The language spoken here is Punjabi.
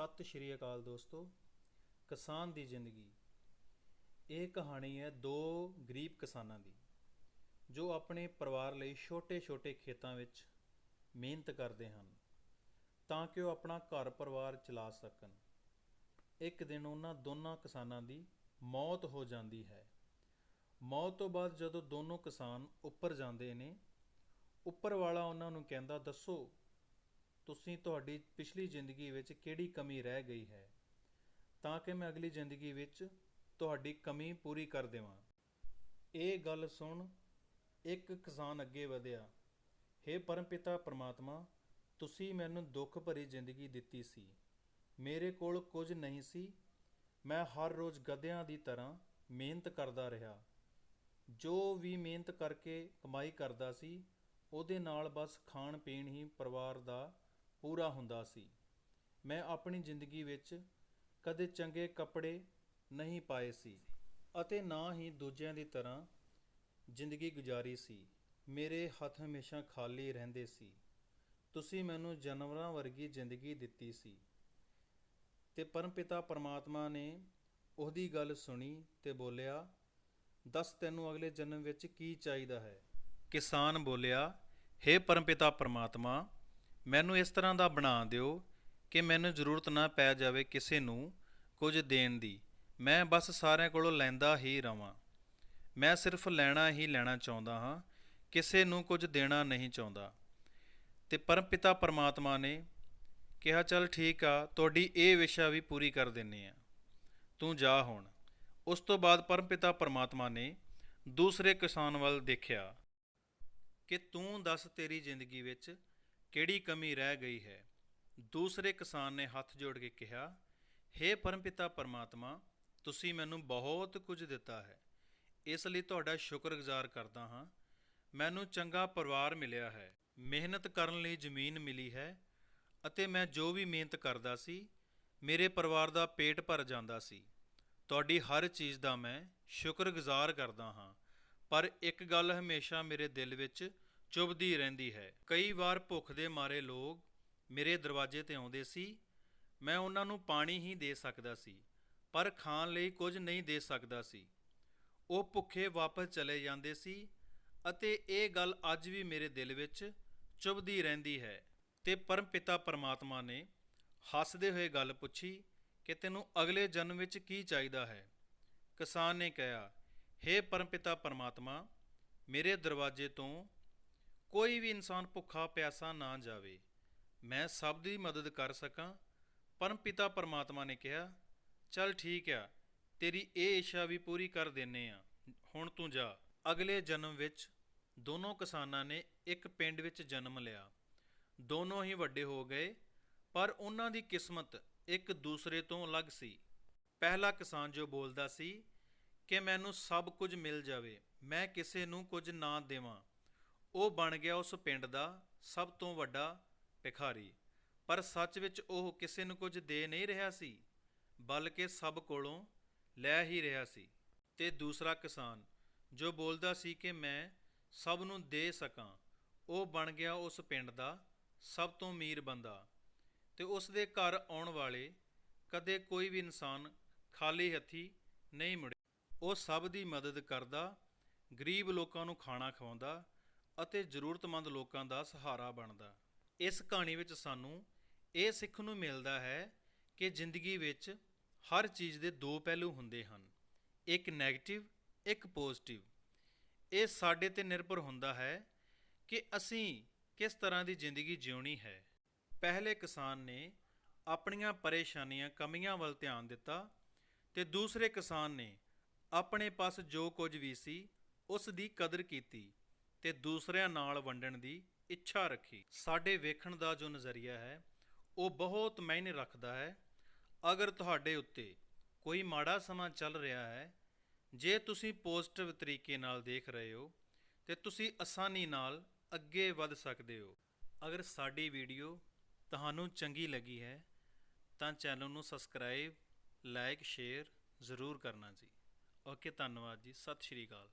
ਸਤਿ ਸ਼੍ਰੀ ਅਕਾਲ ਦੋਸਤੋ। ਕਿਸਾਨ ਦੀ ਜ਼ਿੰਦਗੀ। ਇਹ ਕਹਾਣੀ ਹੈ ਦੋ ਗਰੀਬ ਕਿਸਾਨਾਂ ਦੀ, ਜੋ ਆਪਣੇ ਪਰਿਵਾਰ ਲਈ ਛੋਟੇ-ਛੋਟੇ ਖੇਤਾਂ ਵਿੱਚ ਮਿਹਨਤ ਕਰਦੇ ਹਨ, ਤਾਂ ਕਿ ਉਹ ਆਪਣਾ ਘਰ ਪਰਿਵਾਰ ਚਲਾ ਸਕਣ। ਇੱਕ ਦਿਨ ਉਹਨਾਂ ਦੋਨਾਂ ਕਿਸਾਨਾਂ ਦੀ ਮੌਤ ਹੋ ਜਾਂਦੀ ਹੈ। ਮੌਤ ਤੋਂ ਬਾਅਦ ਜਦੋਂ ਦੋਨੋਂ ਕਿਸਾਨ ਉੱਪਰ ਜਾਂਦੇ ਨੇ, ਉੱਪਰ ਵਾਲਾ ਉਹਨਾਂ ਨੂੰ ਕਹਿੰਦਾ, ਦੱਸੋ ਤੁਸੀਂ ਤੁਹਾਡੀ ਪਿਛਲੀ ਜ਼ਿੰਦਗੀ ਵਿੱਚ ਕਿਹੜੀ ਕਮੀ ਰਹਿ ਗਈ ਹੈ? ਤਾਂ ਕਿ ਮੈਂ ਅਗਲੀ ਜ਼ਿੰਦਗੀ ਵਿੱਚ ਤੁਹਾਡੀ ਕਮੀ ਪੂਰੀ ਕਰ ਦੇਵਾਂ। ਇਹ ਗੱਲ ਸੁਣ, ਇੱਕ ਕਿਸਾਨ ਅੱਗੇ ਵਧਿਆ, ਹੇ ਪਰਮਪਿਤਾ ਪਰਮਾਤਮਾ, ਤੁਸੀਂ ਮੈਨੂੰ ਦੁੱਖ ਭਰੀ ਜ਼ਿੰਦਗੀ ਦਿੱਤੀ ਸੀ। ਮੇਰੇ ਕੋਲ ਕੁਝ ਨਹੀਂ ਸੀ। ਮੈਂ ਹਰ ਰੋਜ਼ ਗਧਿਆਂ ਦੀ ਤਰ੍ਹਾਂ ਮਿਹਨਤ ਕਰਦਾ ਰਿਹਾ। ਜੋ ਵੀ ਮਿਹਨਤ ਕਰਕੇ ਕਮਾਈ ਕਰਦਾ ਸੀ, ਉਹਦੇ ਨਾਲ ਬਸ ਖਾਣ ਪੀਣ ਹੀ ਪਰਿਵਾਰ ਦਾ ਪੂਰਾ ਹੁੰਦਾ ਸੀ। ਮੈਂ ਆਪਣੀ ਜ਼ਿੰਦਗੀ ਵਿੱਚ ਕਦੇ ਚੰਗੇ ਕੱਪੜੇ ਨਹੀਂ ਪਾਏ ਸੀ ਅਤੇ ਨਾ ਹੀ ਦੂਜਿਆਂ ਦੀ ਤਰ੍ਹਾਂ ਜ਼ਿੰਦਗੀ ਗੁਜ਼ਾਰੀ ਸੀ। ਮੇਰੇ ਹੱਥ ਹਮੇਸ਼ਾ ਖਾਲੀ ਰਹਿੰਦੇ ਸੀ। ਤੁਸੀਂ ਮੈਨੂੰ ਜਾਨਵਰਾਂ ਵਰਗੀ ਜ਼ਿੰਦਗੀ ਦਿੱਤੀ ਸੀ। ਤੇ ਪਰਮਪਿਤਾ ਪਰਮਾਤਮਾ ਨੇ ਉਹਦੀ ਗੱਲ ਸੁਣੀ ਤੇ ਬੋਲਿਆ, ਦੱਸ ਤੈਨੂੰ ਅਗਲੇ ਜਨਮ ਵਿੱਚ ਕੀ ਚਾਹੀਦਾ ਹੈ? ਕਿਸਾਨ ਬੋਲਿਆ, ਹੇ ਪਰਮਪਿਤਾ ਪਰਮਾਤਮਾ ਮੈਨੂੰ ਇਸ ਤਰ੍ਹਾਂ ਦਾ ਬਣਾ ਦਿਓ ਕਿ ਮੈਨੂੰ ਜ਼ਰੂਰਤ ਨਾ ਪੈ ਜਾਵੇ ਕਿਸੇ ਨੂੰ ਕੁਝ ਦੇਣ ਦੀ। ਮੈਂ ਬਸ ਸਾਰਿਆਂ ਕੋਲੋਂ ਲੈਂਦਾ ਹੀ ਰਵਾਂ। ਮੈਂ ਸਿਰਫ ਲੈਣਾ ਹੀ ਲੈਣਾ ਚਾਹੁੰਦਾ ਹਾਂ, ਕਿਸੇ ਨੂੰ ਕੁਝ ਦੇਣਾ ਨਹੀਂ ਚਾਹੁੰਦਾ। ਤੇ ਪਰਮਪਿਤਾ ਪਰਮਾਤਮਾ ਨੇ ਕਿਹਾ, ਚੱਲ ਠੀਕ ਆ, ਤੁਹਾਡੀ ਇਹ ਵਿਸ਼ਾ ਵੀ ਪੂਰੀ ਕਰ ਦਿੰਨੇ ਆ। ਤੂੰ ਜਾ ਹੁਣ। ਉਸ ਤੋਂ ਬਾਅਦ ਪਰਮਪਿਤਾ ਪਰਮਾਤਮਾ ਨੇ ਦੂਸਰੇ ਕਿਸਾਨ ਵੱਲ ਦੇਖਿਆ ਕਿ ਤੂੰ ਦੱਸ ਤੇਰੀ ਜ਼ਿੰਦਗੀ ਵਿੱਚ ਕਿਹੜੀ ਕਮੀ ਰਹਿ ਗਈ ਹੈ? ਦੂਸਰੇ ਕਿਸਾਨ ਨੇ ਹੱਥ ਜੋੜ ਕੇ ਕਿਹਾ हे ਪਰਮਪਿਤਾ ਪਰਮਾਤਮਾ, ਤੁਸੀਂ ਮੈਨੂੰ ਬਹੁਤ ਕੁਝ ਦਿੱਤਾ ਹੈ। ਇਸ ਲਈ ਤੁਹਾਡਾ ਸ਼ੁਕਰਗੁਜ਼ਾਰ ਕਰਦਾ ਹਾਂ। ਮੈਨੂੰ ਚੰਗਾ ਪਰਿਵਾਰ ਮਿਲਿਆ ਹੈ। ਮਿਹਨਤ ਕਰਨ ਲਈ ਜ਼ਮੀਨ ਮਿਲੀ ਹੈ ਅਤੇ ਮੈਂ ਜੋ ਵੀ ਮਿਹਨਤ ਕਰਦਾ ਸੀ, ਮੇਰੇ ਪਰਿਵਾਰ ਦਾ ਪੇਟ ਭਰ ਜਾਂਦਾ ਸੀ। ਤੁਹਾਡੀ ਹਰ ਚੀਜ਼ ਦਾ ਮੈਂ ਸ਼ੁਕਰਗੁਜ਼ਾਰ ਕਰਦਾ ਹਾਂ। ਪਰ ਇੱਕ ਗੱਲ ਹਮੇਸ਼ਾ ਮੇਰੇ ਦਿਲ ਵਿੱਚ ਚੁਭਦੀ ਰਹਿੰਦੀ ਹੈ। ਕਈ ਵਾਰ ਭੁੱਖ ਦੇ ਮਾਰੇ ਲੋਕ ਮੇਰੇ ਦਰਵਾਜ਼ੇ ਤੇ ਆਉਂਦੇ ਸੀ। ਮੈਂ ਉਹਨਾਂ ਨੂੰ ਪਾਣੀ ਹੀ ਦੇ ਸਕਦਾ ਸੀ, ਪਰ ਖਾਣ ਲਈ ਕੁਝ ਨਹੀਂ ਦੇ ਸਕਦਾ ਸੀ। ਉਹ ਭੁੱਖੇ ਵਾਪਸ ਚਲੇ ਜਾਂਦੇ ਸੀ ਅਤੇ ਇਹ ਗੱਲ ਅੱਜ ਵੀ ਮੇਰੇ ਦਿਲ ਵਿੱਚ ਚੁਭਦੀ ਰਹਿੰਦੀ ਹੈ ਤੇ ਪਰਮਪਿਤਾ ਪਰਮਾਤਮਾ ਨੇ ਹੱਸਦੇ ਹੋਏ ਗੱਲ ਪੁੱਛੀ ਕਿ ਤੈਨੂੰ ਅਗਲੇ ਜਨਮ ਵਿੱਚ ਕੀ ਚਾਹੀਦਾ ਹੈ? ਕਿਸਾਨ ਨੇ ਕਿਹਾ हे ਪਰਮਪਿਤਾ ਪਰਮਾਤਮਾ, ਮੇਰੇ ਦਰਵਾਜ਼ੇ ਤੋਂ ਕੋਈ ਵੀ ਇਨਸਾਨ ਭੁੱਖਾ, ਪਿਆਸਾ ਨਾ ਜਾਵੇ। ਮੈਂ ਸਭ ਦੀ ਮਦਦ ਕਰ ਸਕਾਂ, ਪਰਮ ਪਿਤਾ ਪਰਮਾਤਮਾ ਨੇ ਕਿਹਾ, ਚੱਲ ਠੀਕ ਆ, ਤੇਰੀ ਇਹ ਇੱਛਾ ਵੀ ਪੂਰੀ ਕਰ ਦਿੰਨੇ ਆ। ਹੁਣ ਤੂੰ ਜਾ। ਅਗਲੇ ਜਨਮ ਵਿੱਚ ਦੋਨੋਂ ਕਿਸਾਨਾਂ ਨੇ ਇੱਕ ਪਿੰਡ ਵਿੱਚ ਜਨਮ ਲਿਆ। ਦੋਨੋਂ ਹੀ ਵੱਡੇ ਹੋ ਗਏ, ਪਰ ਉਹਨਾਂ ਦੀ ਕਿਸਮਤ ਇੱਕ ਦੂਸਰੇ ਤੋਂ ਅਲੱਗ ਸੀ। ਪਹਿਲਾ ਕਿਸਾਨ ਜੋ ਬੋਲਦਾ ਸੀ ਕਿ ਮੈਨੂੰ ਸਭ ਕੁਝ ਮਿਲ ਜਾਵੇ, ਮੈਂ ਕਿਸੇ ਨੂੰ ਕੁਝ ਨਾ ਦੇਵਾਂ। ਉਹ ਬਣ ਗਿਆ ਉਸ ਪਿੰਡ ਦਾ ਸਭ ਤੋਂ ਵੱਡਾ ਭਿਖਾਰੀ। ਪਰ ਸੱਚ ਵਿੱਚ ਉਹ ਕਿਸੇ ਨੂੰ ਕੁਝ ਦੇ ਨਹੀਂ ਰਿਹਾ ਸੀ, ਬਲਕਿ ਸਭ ਕੋਲੋਂ ਲੈ ਹੀ ਰਿਹਾ ਸੀ। ਤੇ ਦੂਸਰਾ ਕਿਸਾਨ ਜੋ ਬੋਲਦਾ ਸੀ ਕਿ ਮੈਂ ਸਭ ਨੂੰ ਦੇ ਸਕਾਂ, ਉਹ ਬਣ ਗਿਆ ਉਸ ਪਿੰਡ ਦਾ ਸਭ ਤੋਂ ਅਮੀਰ ਬੰਦਾ। ਤੇ ਉਸ ਦੇ ਘਰ ਆਉਣ ਵਾਲੇ ਕਦੇ ਕੋਈ ਵੀ ਇਨਸਾਨ ਖਾਲੀ ਹੱਥੀ ਨਹੀਂ ਮੁੜਿਆ। ਉਹ ਸਭ ਦੀ ਮਦਦ ਕਰਦਾ, ਗਰੀਬ ਲੋਕਾਂ ਨੂੰ ਖਾਣਾ ਖਵਾਉਂਦਾ ਅਤੇ ਜ਼ਰੂਰਤਮੰਦ ਲੋਕਾਂ ਦਾ ਸਹਾਰਾ ਬਣਦਾ। ਇਸ ਕਹਾਣੀ ਵਿੱਚ ਸਾਨੂੰ ਇਹ ਸਿੱਖਣ ਨੂੰ ਮਿਲਦਾ ਹੈ ਕਿ ਜ਼ਿੰਦਗੀ ਵਿੱਚ ਹਰ ਚੀਜ਼ ਦੇ ਦੋ ਪਹਿਲੂ ਹੁੰਦੇ ਹਨ। ਇੱਕ ਨੈਗੇਟਿਵ ਇੱਕ ਪੋਜ਼ਿਟਿਵ ਇਹ ਸਾਡੇ ਤੇ ਨਿਰਭਰ ਹੁੰਦਾ ਹੈ ਕਿ ਅਸੀਂ ਕਿਸ ਤਰ੍ਹਾਂ ਦੀ ਜ਼ਿੰਦਗੀ ਜਿਉਣੀ ਹੈ। ਪਹਿਲੇ ਕਿਸਾਨ ਨੇ ਆਪਣੀਆਂ ਪਰੇਸ਼ਾਨੀਆਂ, ਕਮੀਆਂ ਵੱਲ ਧਿਆਨ ਦਿੱਤਾ ਤੇ ਦੂਸਰੇ ਕਿਸਾਨ ਨੇ ਆਪਣੇ ਪਾਸ ਜੋ ਕੁਝ ਵੀ ਸੀ, ਉਸ ਦੀ ਕਦਰ ਕੀਤੀ। ਤੇ ਦੂਸਰਿਆਂ ਨਾਲ ਵੰਡਣ ਦੀ ਇੱਛਾ ਰੱਖੀ। ਸਾਡੇ ਵੇਖਣ ਦਾ ਜੋ ਨਜ਼ਰੀਆ ਹੈ, ਉਹ ਬਹੁਤ ਮਾਇਨੇ ਰੱਖਦਾ ਹੈ। ਅਗਰ ਤੁਹਾਡੇ ਉੱਤੇ ਕੋਈ ਮਾੜਾ ਸਮਾਂ ਚੱਲ ਰਿਹਾ ਹੈ, ਜੇ ਤੁਸੀਂ ਪੋਜ਼ਿਟਿਵ ਤਰੀਕੇ ਨਾਲ ਦੇਖ ਰਹੇ ਹੋ, ਤੇ ਤੁਸੀਂ ਆਸਾਨੀ ਨਾਲ ਅੱਗੇ ਵੱਧ ਸਕਦੇ ਹੋ। ਅਗਰ ਸਾਡੀ ਵੀਡੀਓ ਤੁਹਾਨੂੰ ਚੰਗੀ ਲੱਗੀ ਹੈ, ਤਾਂ ਚੈਨਲ ਨੂੰ ਸਬਸਕ੍ਰਾਈਬ, ਲਾਈਕ, ਸ਼ੇਅਰ ਜ਼ਰੂਰ ਕਰਨਾ ਜੀ। ਓਕੇ, ਧੰਨਵਾਦ ਜੀ। ਸਤਿ ਸ਼੍ਰੀ ਅਕਾਲ।